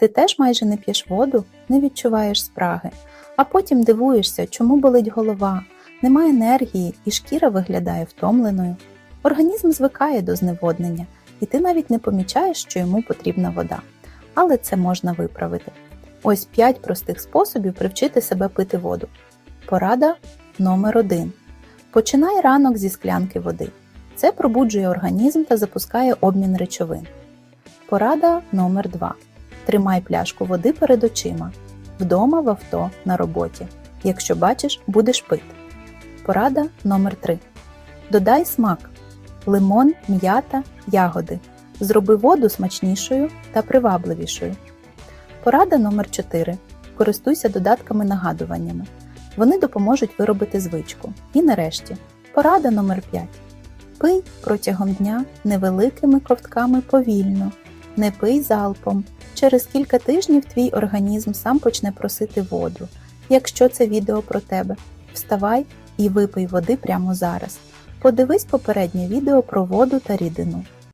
Ти теж майже не п'єш воду, не відчуваєш спраги, а потім дивуєшся, чому болить голова, немає енергії і шкіра виглядає втомленою. Організм звикає до зневоднення, і ти навіть не помічаєш, що йому потрібна вода. Але це можна виправити. Ось 5 простих способів привчити себе пити воду. Порада номер 1. Починай ранок зі склянки води. Це пробуджує організм та запускає обмін речовин. Порада номер 2. Тримай пляшку води перед очима. Вдома, в авто, на роботі. Якщо бачиш, будеш пити. Порада номер 3. Додай смак. Лимон, м'ята, ягоди. Зроби воду смачнішою та привабливішою. Порада номер 4. Користуйся додатками-нагадуваннями. Вони допоможуть виробити звичку. І нарешті, порада номер 5. Пий протягом дня невеликими ковтками повільно. Не пий залпом. Через кілька тижнів твій організм сам почне просити воду. Якщо це відео про тебе, вставай і випий води прямо зараз. Подивись попереднє відео про воду та рідину.